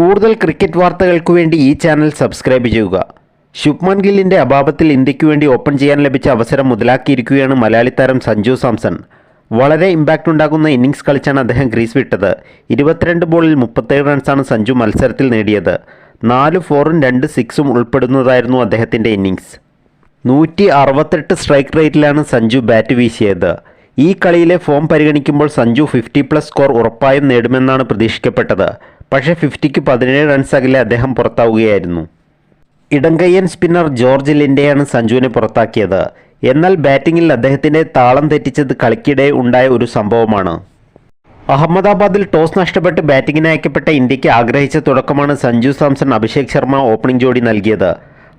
കൂടുതൽ ക്രിക്കറ്റ് വാർത്തകൾക്ക് വേണ്ടി ഈ ചാനൽ സബ്സ്ക്രൈബ് ചെയ്യുക. ശുഭ്മാൻ ഗില്ലിന്റെ അഭാവത്തിൽ ഇന്ത്യയ്ക്ക് വേണ്ടി ഓപ്പൺ ചെയ്യാൻ ലഭിച്ച അവസരം മുതലാക്കിയിരിക്കുകയാണ് മലയാളി താരം സഞ്ജു സാംസൺ. വളരെ ഇമ്പാക്റ്റ് ഉണ്ടാകുന്ന ഇന്നിംഗ്സ് കളിച്ചാണ് അദ്ദേഹം ഗ്രീസ് വിട്ടത്. ഇരുപത്തിരണ്ട് ബോളിൽ മുപ്പത്തേഴ് റൺസാണ് സഞ്ജു മത്സരത്തിൽ നേടിയത്. നാല് ഫോറും രണ്ട് സിക്സും ഉൾപ്പെടുന്നതായിരുന്നു അദ്ദേഹത്തിന്റെ ഇന്നിംഗ്സ് നൂറ്റി അറുപത്തെട്ട് സ്ട്രൈക്ക് റേറ്റിലാണ് സഞ്ജു ബാറ്റ് വീശിയത്. ഈ കളിയിലെ ഫോം പരിഗണിക്കുമ്പോൾ സഞ്ജു ഫിഫ്റ്റി പ്ലസ് സ്കോർ ഉറപ്പായും നേടുമെന്നാണ് പ്രതീക്ഷിക്കപ്പെട്ടത്. പക്ഷേ ഫിഫ്റ്റിക്ക് പതിനേഴ് റൺസ് അകലെ അദ്ദേഹം പുറത്താവുകയായിരുന്നു. ഇടങ്കയ്യൻ സ്പിന്നർ ജോർജ് ലിൻഡെയാണ് സഞ്ജുവിനെ പുറത്താക്കിയത്. എന്നാൽ ബാറ്റിങ്ങിൽ അദ്ദേഹത്തിന്റെ താളം തെറ്റിച്ചത് കളിക്കിടെ ഉണ്ടായ ഒരു സംഭവമാണ്. അഹമ്മദാബാദിൽ ടോസ് നഷ്ടപ്പെട്ട് ബാറ്റിങ്ങിന് അയക്കപ്പെട്ട ഇന്ത്യയ്ക്ക് ആഗ്രഹിച്ച തുടക്കമാണ് സഞ്ജു സാംസൺ അഭിഷേക് ശർമ്മ ഓപ്പണിംഗ് ജോഡി നൽകിയത്.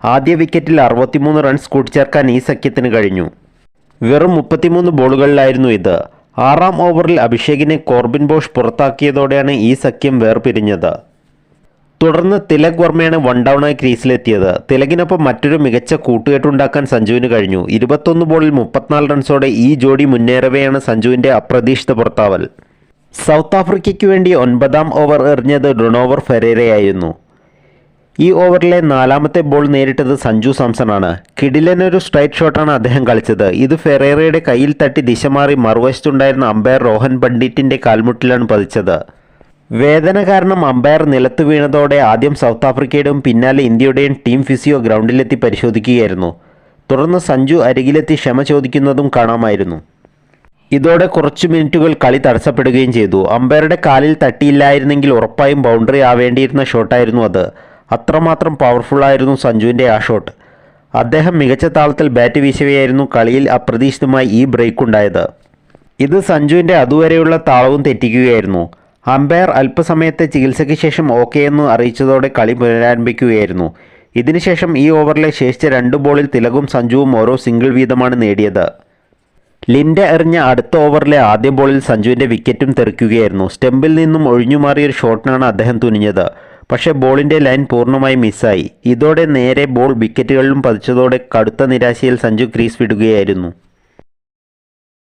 ആദ്യ വിക്കറ്റിൽ അറുപത്തിമൂന്ന് റൺസ് കൂട്ടിച്ചേർക്കാൻ ഈ സഖ്യത്തിന് കഴിഞ്ഞു. വെറും മുപ്പത്തിമൂന്ന് ബോളുകളിലായിരുന്നു ഇത്. ആറാം ഓവറിൽ അഭിഷേകിനെ കോർബിൻ ബോഷ് പുറത്താക്കിയതോടെയാണ് ഈ സഖ്യം വേർപിരിഞ്ഞത്. തുടർന്ന് തിലക് വർമ്മയാണ് വൺ ഡൗണായി ക്രീസിലെത്തിയത്. തിലകിനൊപ്പം മറ്റൊരു മികച്ച കൂട്ടുകെട്ടുണ്ടാക്കാൻ സഞ്ജുവിന് കഴിഞ്ഞു. ഇരുപത്തൊന്ന് ബോളിൽ മുപ്പത്തിനാല് റൺസോടെ ഈ ജോഡി മുന്നേറവെയാണ് സഞ്ജുവിന്റെ അപ്രതീക്ഷിത പുറത്താവൽ സൗത്ത് ആഫ്രിക്കയ്ക്ക് വേണ്ടി ഒൻപതാം ഓവർ എറിഞ്ഞത് ഡൊണോവർ ഫെരേരയായിരുന്നു. ഈ ഓവറിലെ നാലാമത്തെ ബോൾ നേരിട്ടത് സഞ്ജു സാംസണാണ്. കിടിലനൊരു സ്ട്രൈറ്റ് ഷോട്ടാണ് അദ്ദേഹം കളിച്ചത്. ഇത് ഫെറേറയുടെ കയ്യിൽ തട്ടി ദിശ മാറി മറുവശത്തുണ്ടായിരുന്ന അമ്പയർ റോഹൻ പണ്ഡിറ്റിന്റെ കാൽമുട്ടിലാണ് പതിച്ചത്. വേദന കാരണം അമ്പയർ നിലത്ത് വീണതോടെ ആദ്യം സൗത്ത് ആഫ്രിക്കയുടെയും പിന്നാലെ ഇന്ത്യയുടെയും ടീം ഫിസിയോ ഗ്രൗണ്ടിലെത്തി പരിശോധിക്കുകയായിരുന്നു. തുടർന്ന് സഞ്ജു അരികിലെത്തി ക്ഷമ ചോദിക്കുന്നതും കാണാമായിരുന്നു. ഇതോടെ കുറച്ചു മിനിറ്റുകൾ കളി തടസ്സപ്പെടുകയും ചെയ്തു. അമ്പയറുടെ കാലിൽ തട്ടിയില്ലായിരുന്നെങ്കിൽ ഉറപ്പായും ബൗണ്ടറി ആവേണ്ടിയിരുന്ന ഷോട്ടായിരുന്നു അത്. അത്രമാത്രം പവർഫുള്ളായിരുന്നു സഞ്ജുവിന്റെ ആ ഷോട്ട് അദ്ദേഹം മികച്ച താളത്തിൽ ബാറ്റ് വീശുകയായിരുന്നു കളിയിൽ അപ്രതീക്ഷിതമായി ഈ ബ്രേക്ക് ഉണ്ടായത്. ഇത് സഞ്ജുവിന്റെ അതുവരെയുള്ള താളവും തെറ്റിക്കുകയായിരുന്നു. അമ്പയർ അല്പസമയത്തെ ചികിത്സയ്ക്ക് ശേഷം ഓക്കെ എന്ന് അറിയിച്ചതോടെ കളി പുനരാരംഭിക്കുകയായിരുന്നു. ഇതിനുശേഷം ഈ ഓവറിലെ ശേഷിച്ച രണ്ട് ബോളിൽ തിലകും സഞ്ജുവും ഓരോ സിംഗിൾ വീതമാണ് നേടിയത്. ലിന്റെ എറിഞ്ഞ അടുത്ത ഓവറിലെ ആദ്യ ബോളിൽ സഞ്ജുവിന്റെ വിക്കറ്റും തെറിക്കുകയായിരുന്നു. സ്റ്റെമ്പിൽ നിന്നും ഒഴിഞ്ഞുമാറിയ ഒരു ഷോട്ടിനാണ് അദ്ദേഹം തുനിഞ്ഞത്. പക്ഷേ ബോളിന്റെ ലൈൻ പൂർണമായി മിസ്സായി. ഇതോടെ നേരെ ബോൾ വിക്കറ്റുകളിലും പതിച്ചതോടെ കടുത്ത നിരാശയിൽ സഞ്ജു ക്രീസ് വിടുകയായിരുന്നു.